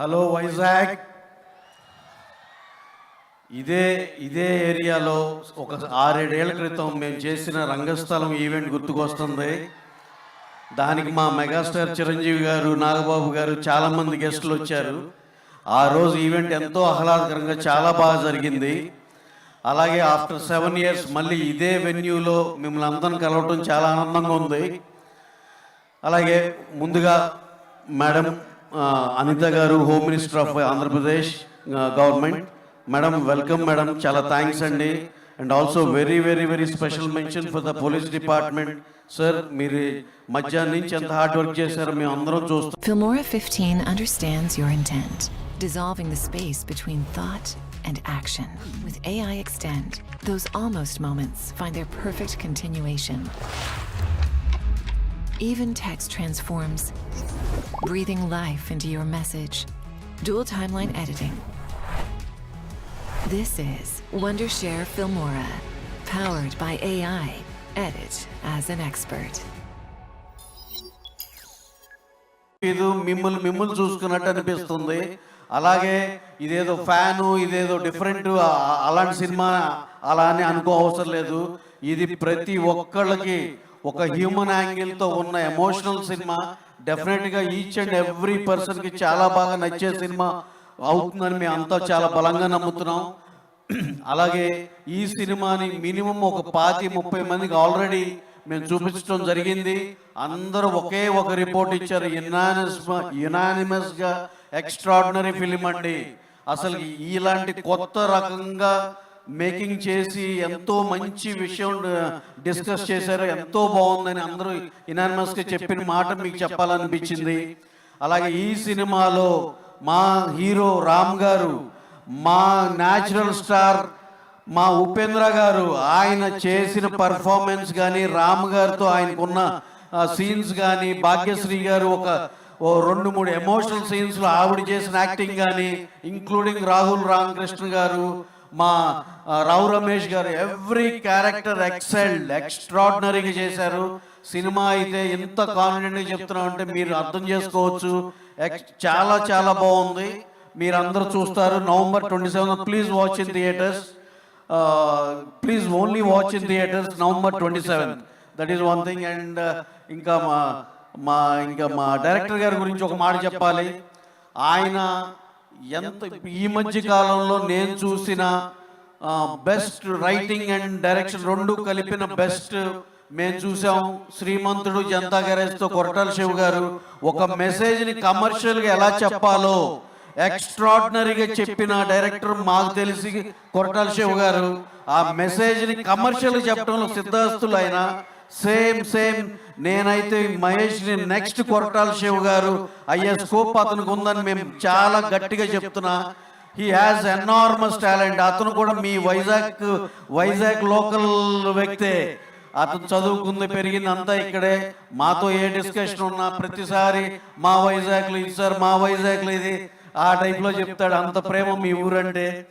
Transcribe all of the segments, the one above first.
Hello Vizag. ఇదే ఇదే ఏరియాలో ఒక ఆరేడేళ్ళ క్రితం మేము చేసిన రంగస్థలం ఈవెంట్ గుర్తుకొస్తుంది. దానికి మా మెగాస్టార్ చిరంజీవి గారు నాగబాబు గారు చాలా మంది గెస్టులు వచ్చారు. ఆ రోజు ఈవెంట్ ఎంతో ఆహ్లాదకరంగా చాలా బాగా జరిగింది. అలాగే ఆఫ్టర్ సెవెన్ ఇయర్స్ మళ్ళీ ఇదే వెన్యూలో మిమ్మల్ని అందరం కలవటం చాలా ఆనందంగా ఉంది. అలాగే ముందుగా madam Anitha garu home minister of Andhra Pradesh government madam welcome madam చాలా థ్యాంక్స్ అండి and also very very very special mention for the police department sir మీరు మధ్యాహ్నం నుంచి ఎంత హార్డ్ వర్క్ చేశారో మేము అందరం చూస్తాం Filmora 15 understands your intent, dissolving the space between thought and action. With AI Extend, those almost moments find their perfect continuation. Even text transforms, breathing life into your message. Dual timeline editing. This is Wondershare Filmora, powered by AI. Edit as an expert. ఇది మిమ్మల్ని మిమ్మల్ని చూసుకున్నట్టు అనిపిస్తుంది అలాగే ఇదేదో fan ఇదేదో different అలాంటి cinema అలా అని అనుకో అవసరం లేదు ఇది ప్రతి ఒక్కళ్ళకి ఒక హ్యూమన్ యాంగిల్తో ఉన్న ఎమోషనల్ సినిమా డెఫినెట్గా ఈచ్ అండ్ ఎవ్రీ పర్సన్కి చాలా బాగా నచ్చే సినిమా అవుతుందని మేము అంతా చాలా బలంగా నమ్ముతున్నాం. అలాగే ఈ సినిమాని మినిమం ఒక పాతి ముప్పై మందికి ఆల్రెడీ మేము చూపించడం జరిగింది. అందరూ ఒకే ఒక రిపోర్ట్ ఇచ్చారు యునానిమస్ యునానిమస్గా ఎక్స్ట్రాడినరీ ఫిలిం అండి. అసలు ఇలాంటి కొత్త రకంగా మేకింగ్ చేసి ఎంతో మంచి విషయం డిస్కస్ చేశారు. ఎంతో బాగుందని అందరూ యునానిమస్ చెప్పిన మాట మీకు చెప్పాలనిపించింది. అలాగే ఈ సినిమాలో మా హీరో రామ్ గారు మా న్యాచురల్ స్టార్ మా ఉపేంద్ర గారు ఆయన చేసిన పర్ఫార్మెన్స్ కానీ రామ్ గారితో ఆయనకున్న సీన్స్ కానీ భాగ్యశ్రీ గారు ఒక ఓ రెండు మూడు ఎమోషనల్ సీన్స్లో ఆవిడ చేసిన యాక్టింగ్ కానీ ఇంక్లూడింగ్ రాహుల్ రామకృష్ణ గారు మా రావు రమేష్ గారు ఎవ్రీ క్యారెక్టర్ ఎక్సెల్డ్ ఎక్స్ట్రాడినరీగా చేశారు. సినిమా అయితే ఎంత కాన్ఫిడెంట్గా చెప్తున్నాం అంటే మీరు అర్థం చేసుకోవచ్చు. చాలా చాలా బాగుంది. మీరు అందరూ చూస్తారు. November twenty seven please watch in theatres. Please only watch in theatres November twenty seven. That is one thing and ఇంకా మా మా ఇంకా మా డైరెక్టర్ గారి గురించి ఒక మాట చెప్పాలి. ఆయన ఎంత ఈ మధ్య కాలంలో నేను చూసిన బెస్ట్ రైటింగ్ అండ్ డైరెక్షన్ రెండు కలిపిన బెస్ట్ మేము చూసాం. శ్రీమంతుడు జనతా గ్యారేజ్తో కొరటాల శివ గారు ఒక మెసేజ్ని కమర్షియల్గా ఎలా చెప్పాలో ఎక్స్ట్రాడినరీగా చెప్పిన డైరెక్టర్ మాకు తెలిసి కొరటాల శివ గారు ఆ మెసేజ్ని కమర్షియల్గా చెప్పడంలో సిద్ధాస్తులు ఆయన. సేమ్ సేమ్ నేనైతే మహేష్ని నెక్స్ట్ కొరటాల శివ గారు అయ్యే స్కోప్ అతనికి ఉందని మేము చాలా గట్టిగా చెప్తున్నా. హీ హ్యాస్ ఎనార్మస్ టాలెంట్ అతను కూడా మీ వైజాగ్ వైజాగ్ లోకల్ వ్యక్తే. అతను చదువుకుంది పెరిగింది అంతా ఇక్కడే. మాతో ఏ డిస్కషన్ ఉన్నా ప్రతిసారి మా వైజాగ్లో ఇది సార్ మా వైజాగ్లో ఇది. ఆ టైప్లో చెప్తాడు. అంత ప్రేమ మీ ఊరంటే.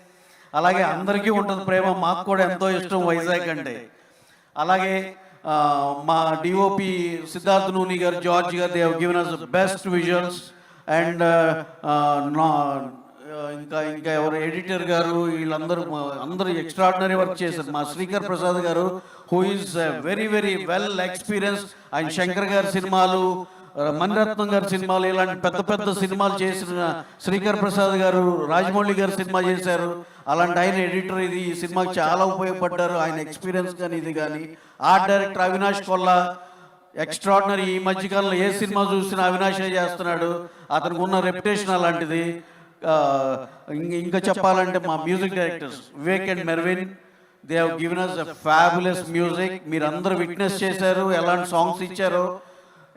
అలాగే అందరికీ ఉంటుంది ప్రేమ. మాకు కూడా ఎంతో ఇష్టం వైజాగ్ అంటే. అలాగే మా డిఓపి సిద్ధార్థ్ నూని గారు జార్జ్ గారు they given us best visuals and ఇంకా ఇంకా ఎవరు ఎడిటర్ గారు వీళ్ళందరూ అందరూ ఎక్స్ట్రాడినరీ వర్క్ చేశారు. మా Srikar Prasad garu who is very very well experience and Shankar గారి సినిమాలు మణిరత్నం గారి సినిమాలు ఇలాంటి పెద్ద పెద్ద సినిమాలు చేసిన శ్రీకర్ ప్రసాద్ గారు రాజమౌళి గారు సినిమా చేశారు. అలాంటి ఆయన ఎడిటర్ ఇది. ఈ సినిమాకి చాలా ఉపయోగపడ్డారు. ఆయన ఎక్స్పీరియన్స్ కానీ ఇది కానీ. Art director Avinash Kolla extraordinary ఈ మధ్యకాలంలో ఏ సినిమా చూసినా అవినాషే చేస్తున్నాడు. అతనికి ఉన్న రెప్యుటేషన్ అలాంటిది. ఇంకా చెప్పాలంటే మా music directors Vivek and Mervin. They have given us fabulous music మీరు అందరూ విట్నెస్ చేశారు. ఎలాంటి సాంగ్స్ ఇచ్చారో.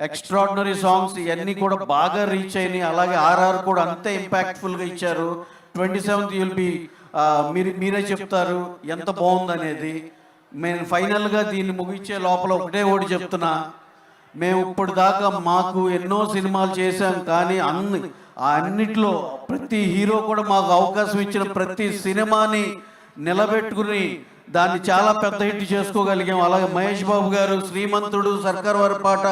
ఎక్స్ట్రాడినరీ సాంగ్స్ ఇవన్నీ కూడా బాగా రీచ్ అయినాయి. అలాగే ఆర్ఆర్ కూడా అంతే ఇంపాక్ట్ఫుల్గా ఇచ్చారు. ట్వంటీ సెవెంత్ యుల్ బి మీరు మీరే చెప్తారు ఎంత బాగుంది అనేది ఫైనల్గా దీన్ని ముగించే లోపల ఒకటే ఒకటి చెప్తున్నా. మేము ఇప్పుడు దాకా మాకు ఎన్నో సినిమాలు చేశాం కానీ అన్ని అన్నిట్లో ప్రతి హీరో కూడా మాకు అవకాశం ఇచ్చిన ప్రతి సినిమాని నిలబెట్టుకుని దాన్ని చాలా పెద్ద హిట్ చేసుకోగలిగాం. అలాగే మహేష్ బాబు గారు శ్రీమంతుడు సర్కార్ వారి పాట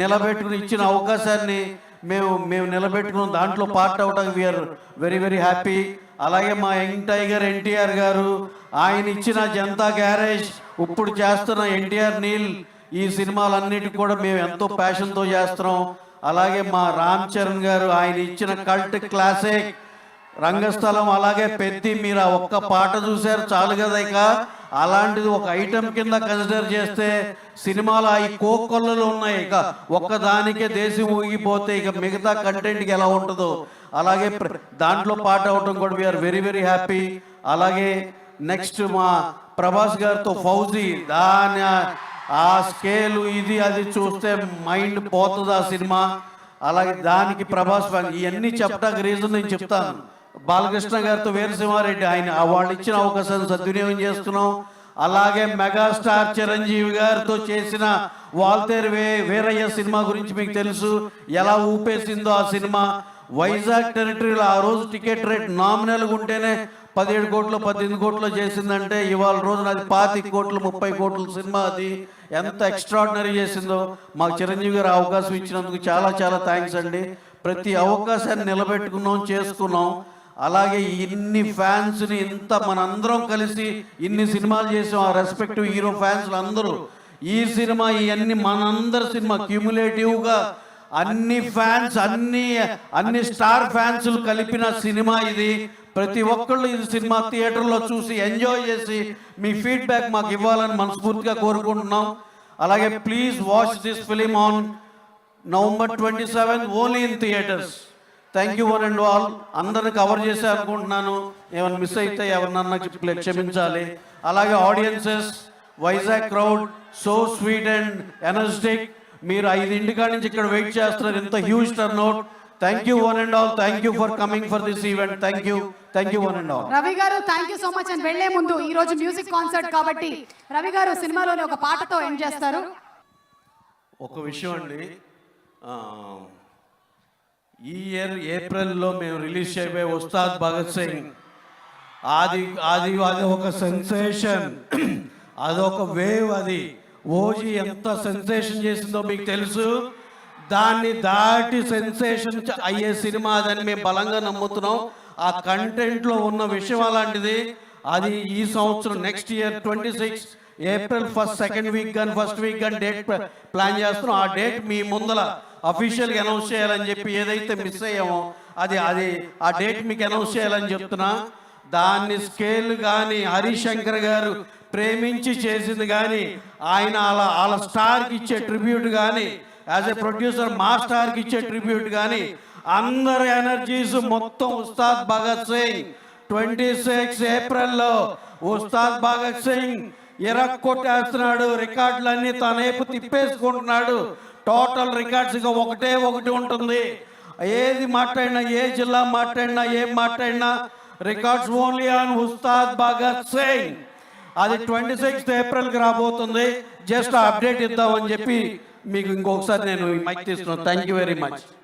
నిలబెట్టుకుని ఇచ్చిన అవకాశాన్ని మేము మేము నిలబెట్టుకున్నాం. దాంట్లో పార్ట్ అవడానికి వీఆర్ వెరీ వెరీ హ్యాపీ అలాగే మా యంగ్ టైగర్ ఎన్టీఆర్ గారు ఆయన ఇచ్చిన జనతా గ్యారేజ్ ఇప్పుడు చేస్తున్న ఎన్టీఆర్ నీల్ ఈ సినిమాలన్నిటికి కూడా మేము ఎంతో ప్యాషన్తో చేస్తున్నాం. అలాగే మా రామ్ చరణ్ గారు ఆయన ఇచ్చిన కల్ట్ క్లాసిక్ రంగస్థలం అలాగే పెద్ది మీరు ఆ ఒక్క పాట చూశారు చాలు కదా ఇక. అలాంటిది ఒక ఐటెం కింద కన్సిడర్ చేస్తే సినిమాలు ఈ కోకొల్లలు ఉన్నాయి ఇక. ఒక్కదానికే దేశం ఊగిపోతే ఇక మిగతా కంటెంట్కి ఎలా ఉంటుందో. అలాగే ప్ర- దాంట్లో పాట అవటం కూడా we are very very happy అలాగే నెక్స్ట్ మా ప్రభాస్ గారితో ఫౌజీ దాని ఆ- స్కేలు ఇది అది చూస్తే మైండ్ పోతుంది ఆ సినిమా. అలాగే దానికి ప్రభాస్ ఇవన్నీ చెప్పడానికి రీజన్ నేను చెప్తాను. బాలకృష్ణ గారితో వీరసింహారెడ్డి ఆయన వాళ్ళు ఇచ్చిన అవకాశాన్ని సద్వినియోగం చేస్తున్నాం. అలాగే మెగాస్టార్ చిరంజీవి గారితో చేసిన వాల్తేర్ వే వీరయ్య సినిమా గురించి మీకు తెలుసు. ఎలా ఊపేసిందో ఆ సినిమా. వైజాగ్ టెరిటరీలో ఆ రోజు టికెట్ రేట్ నామినల్గా ఉంటేనే పదిహేడు కోట్లు పద్దెనిమిది కోట్లు చేసిందంటే ఇవాళ రోజున అది పాతి కోట్లు ముప్పై కోట్ల సినిమా అది. ఎంత ఎక్స్ట్రాడినరీ చేసిందో. మాకు చిరంజీవి గారు అవకాశం ఇచ్చినందుకు చాలా చాలా థ్యాంక్స్ అండి. ప్రతి అవకాశాన్ని నిలబెట్టుకున్నాం చేసుకున్నాం. అలాగే ఇన్ని ఫ్యాన్స్ని ఇంత మనందరం కలిసి ఇన్ని సినిమాలు చేసాం. ఆ రెస్పెక్టివ్ హీరో ఫ్యాన్స్ అందరూ ఈ సినిమా ఇవన్నీ మనందరి సినిమా. క్యూములేటివ్గా అన్ని ఫ్యాన్స్ అన్ని అన్ని స్టార్ ఫ్యాన్స్లు కలిపిన సినిమా ఇది. ప్రతి ఒక్కళ్ళు ఇది సినిమా థియేటర్లో చూసి ఎంజాయ్ చేసి మీ ఫీడ్బ్యాక్ మాకు ఇవ్వాలని మనస్ఫూర్తిగా కోరుకుంటున్నాం. అలాగే please watch this film on November twenty seven only in theatres thank you one and all అందరిని కవర్ చేసే అనుకుంటున్నాను ఏమైనా మిస్ అయితే ఎవరినన్నా క్షమించాలి. అలాగే audiences Vizag crowd so sweet and energetic మీరు ఐదింటి కాడి నుంచి ఇక్కడ వెయిట్ చేస్తున్నారు. ఇంత huge turnout thank you one and all thank you for coming for this event thank you thank you one and all Ravi గారు థ్యాంక్ యూ సో మచ్ అని వెళ్ళే ముందు ఈ రోజు మ్యూజిక్ కాన్సర్ట్ కాబట్టి రవి గారు సినిమాలోని ఒక పాటతో ఎండ్ చేస్తారు. ఒక విషయం అండి. ఆ, ఈ ఇయర్ ఏప్రిల్లో మేము రిలీజ్ చేయబోయే ఉస్తాద్ భగత్ సింగ్. అది అది అది ఒక సెన్సేషన్ అదొక వేవ్ అది. ఓజీ ఎంత సెన్సేషన్ చేసిందో మీకు తెలుసు. దాన్ని దాటి సెన్సేషన్ అయ్యే సినిమా అదని మేము బలంగా నమ్ముతున్నాం. ఆ కంటెంట్లో ఉన్న విషయం అలాంటిది. అది ఈ సంవత్సరం next year twenty six April first second week కానీ ఫస్ట్ వీక్ కానీ డేట్ ప్లాన్ చేస్తున్నాం ఆ డేట్ మీ ముందల అఫీషియల్గా అనౌన్స్ చేయాలని చెప్పి ఏదైతే మిస్ అయ్యామో అది అది ఆ డేట్ మీకు అనౌన్స్ చేయాలని చెప్తున్నా దాన్ని స్కేల్ కానీ హరిశంకర్ గారు ప్రేమించి చేసింది కానీ ఆయన అలా వాళ్ళ స్టార్కి ఇచ్చే ట్రిబ్యూట్ కానీ యాజ్ ఎ ప్రొడ్యూసర్ మా స్టార్కి ఇచ్చే ట్రిబ్యూట్ కానీ అందరి ఎనర్జీస్ మొత్తం ఉస్తాద్ భగత్ సింగ్ ట్వంటీ సిక్స్ ఏప్రిల్లో ఉస్తాద్ భగత్ సింగ్ ఇరక్కొట్టేస్తున్నాడు రికార్డులన్నీ తనేపు తిప్పేసుకుంటున్నాడు. టోటల్ రికార్డ్స్ ఇక ఒకటే ఒకటి ఉంటుంది. ఏది మాట్లాడినా ఏ జిల్లా మాట్లాడినా ఏం మాట్లాడినా records only on Ustaad Bhagat Singh అది ట్వంటీ సిక్స్త్ ఏప్రిల్కి రాబోతుంది. జస్ట్ అప్డేట్ ఇద్దామని చెప్పి మీకు ఇంకొకసారి నేను మైక్ తీస్తున్నాను. Thank you very much